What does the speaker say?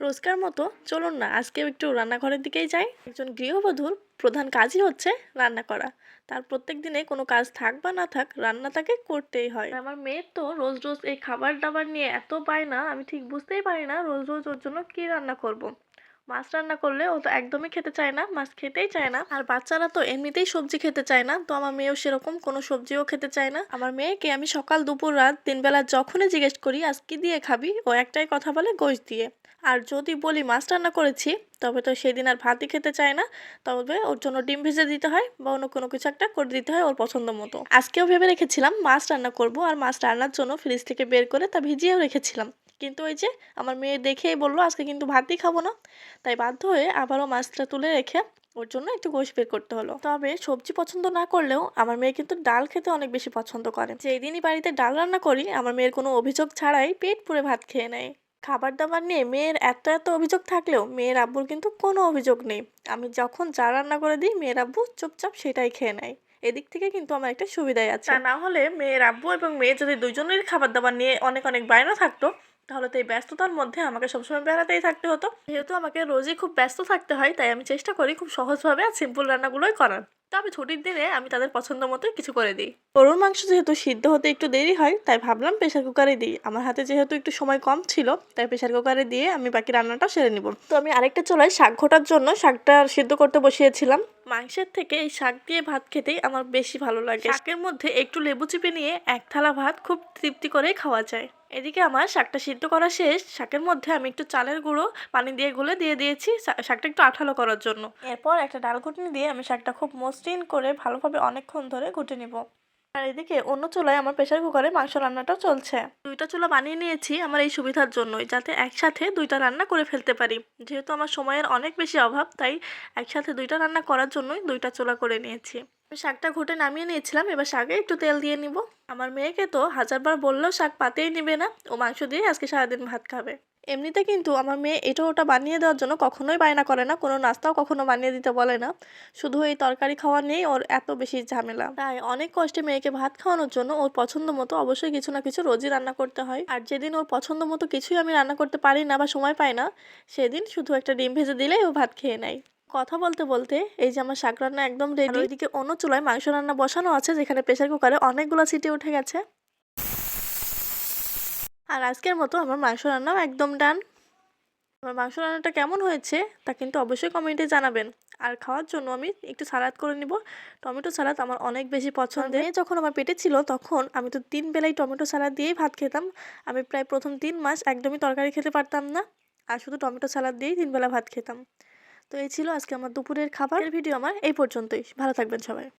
রোজকার মতো চলুন না, আজকেও একটু রান্নাঘরের দিকেই যাই। একজন গৃহবধূর প্রধান কাজই হচ্ছে রান্না করা। তার প্রত্যেক দিনে কোনো কাজ থাক বা না থাক, রান্না তাকে করতেই হয়। আমার মেয়ের তো রোজ রোজ এই খাবার দাবার নিয়ে এত পায় না, আমি ঠিক বুঝতেই পারি না রোজ রোজ ওর জন্য কী রান্না করব। মাছ রান্না করলে ও তো একদমই খেতে চায় না, মাছ খেতেই চায় না। আর বাচ্চারা তো এমনিতেই সবজি খেতে চায় না, তো আমার মেয়েও সেরকম কোনো সবজিও খেতে চায় না। আমার মেয়েকে আমি সকাল, দুপুর, রাত তিনবেলা যখনই জিজ্ঞেস করি, আজ কি দিয়ে খাবি? ও একটাই কথা বলে, গোশ দিয়ে। আর যদি বলি, মাছ রান্না করেছি, তবে তো সেদিন আর ভাতই খেতে চায় না। তবে ওর জন্য ডিম ভেজে দিতে হয় বা অন্য কোনো কিছু একটা করে দিতে হয় ওর পছন্দ মতো। আজকেও ভেবে রেখেছিলাম মাছ রান্না করব, আর মাছ রান্নার জন্য ফ্রিজ থেকে বের করে তা ভিজিয়েও রেখেছিলাম। কিন্তু ওই যে আমার মেয়ে দেখেই বলল, আজকে কিন্তু ভাতই খাব না। তাই বাধ্য হয়ে আবারও মাছটা তুলে রেখে ওর জন্য একটু গোশ বের করতে হলো। তবে সবজি পছন্দ না করলেও আমার মেয়ে কিন্তু ডাল খেতে অনেক বেশি পছন্দ করে। যেই দিনই বাড়িতে ডাল রান্না করি, আমার মেয়ের কোনো অভিযোগ ছাড়াই পেট পুরে ভাত খেয়ে নেয়। খাবার দাবার নিয়ে মেয়ের এত এত অভিযোগ থাকলেও মেয়ের আব্বুর কিন্তু কোনো অভিযোগ নেই। আমি যখন যা রান্না করে দিই, মেয়ের আব্বু চুপচাপ সেটাই খেয়ে নেয়। এদিক থেকে কিন্তু আমার একটা সুবিধাই আছে। তা না হলে মেয়ের আব্বু এবং মেয়ে যদি দুজনের খাবার দাবার নিয়ে অনেক অনেক বায়না থাকতো তাহলে তো এই ব্যস্ততার মধ্যে আমাকে সবসময় বেড়াতেই থাকতে হতো। যেহেতু আমাকে রোজই খুব ব্যস্ত থাকতে হয়, তাই আমি চেষ্টা করি খুব সহজভাবে আর সিম্পল রান্নাগুলোই করার। তবে ছুটির দিনে আমি তাদের পছন্দ মতোই কিছু করে দিই। গরুর মাংস যেহেতু সিদ্ধ হতে একটু দেরি হয়, তাই ভাবলাম প্রেশার কুকারে দিই। আমার হাতে যেহেতু একটু সময় কম ছিল, তাই প্রেশার কুকারে দিয়ে আমি বাকি রান্নাটা সেরে নিব। তো আমি আরেকটা চুলায় শাক ঘোটার জন্য শাকটা সিদ্ধ করতে বসিয়েছিলাম। মাংসের থেকে এই শাক দিয়ে ভাত খেতেই আমার বেশি ভালো লাগে। শাকের মধ্যে একটু লেবু চিপে নিয়ে এক থালা ভাত খুব তৃপ্তি করেই খাওয়া যায়। এদিকে আমার শাকটা সিদ্ধ করা শেষ। শাকের মধ্যে আমি একটু চালের গুঁড়ো পানি দিয়ে গুলে দিয়ে দিয়েছি শাকটা একটু আঠালো করার জন্য। এরপর একটা ডাল ঘুটনি দিয়ে আমি শাকটা খুব মসৃণ করে ভালোভাবে অনেকক্ষণ ধরে ঘুটে নিব। আর এদিকে অন্য চুলায় আমার প্রেশার কুকারে মাংস রান্নাটাও চলছে। দুইটা চুলা বানিয়ে নিয়েছি আমার এই সুবিধার জন্যই, যাতে একসাথে দুইটা রান্না করে ফেলতে পারি। যেহেতু আমার সময়ের অনেক বেশি অভাব, তাই একসাথে দুইটা রান্না করার জন্যই দুইটা চুলা করে নিয়েছি। শাকটা ঘুটে নামিয়ে নিয়েছিলাম, এবার শাকে একটু তেল দিয়ে নিব। আমার মেয়েকে তো হাজারবার বললেও শাক পাতেই নিবে না, ও মাংস দিয়ে আজকে সারাদিন ভাত খাবে। এমনিতে কিন্তু আমার মেয়ে এটা ওটা বানিয়ে দেওয়ার জন্য কখনোই বায়না করে না, কোনো নাস্তাও কখনো বানিয়ে দিতে বলে না। শুধু এই তরকারি খাওয়া নিয়েই ওর এত বেশি ঝামেলা। তাই অনেক কষ্টে মেয়েকে ভাত খাওয়ানোর জন্য ওর পছন্দ মতো অবশ্যই কিছু না কিছু রোজই রান্না করতে হয়। আর যেদিন ওর পছন্দ মতো কিছুই আমি রান্না করতে পারি না বা সময় পাই না, সেদিন শুধু একটা ডিম ভেজে দিলেই ও ভাত খেয়ে নেয়। কথা বলতে বলতে এই যে আমার শাক রান্না একদম রেডি। ওইদিকে অন্য চুলায় মাংস রান্না বসানো আছে যেখানে প্রেসার কুকারে অনেকগুলো সিটি উঠে গেছে। আর আজকের মতো আমার মাংস রান্নাও একদম ডান আমার মাংস রান্নাটা কেমন হয়েছে তা কিন্তু অবশ্যই কমেন্টে জানাবেন। আর খাওয়ার জন্য আমি একটু সালাদ করে নিব। টমেটো সালাদ আমার অনেক বেশি পছন্দের। যখন আমার পেটে ছিল তখন আমি তো তিন বেলাই টমেটো সালাদ দিয়েই ভাত খেতাম। আমি প্রায় প্রথম তিন মাস একদমই তরকারি খেতে পারতাম না। আর শুধু টমেটো সালাদ দিয়েই তিনবেলা ভাত খেতাম। তো এই ছিল আজকে আমার দুপুরের খাবার। ভিডিও আমার এই পর্যন্তই। ভালো থাকবেন সবাই।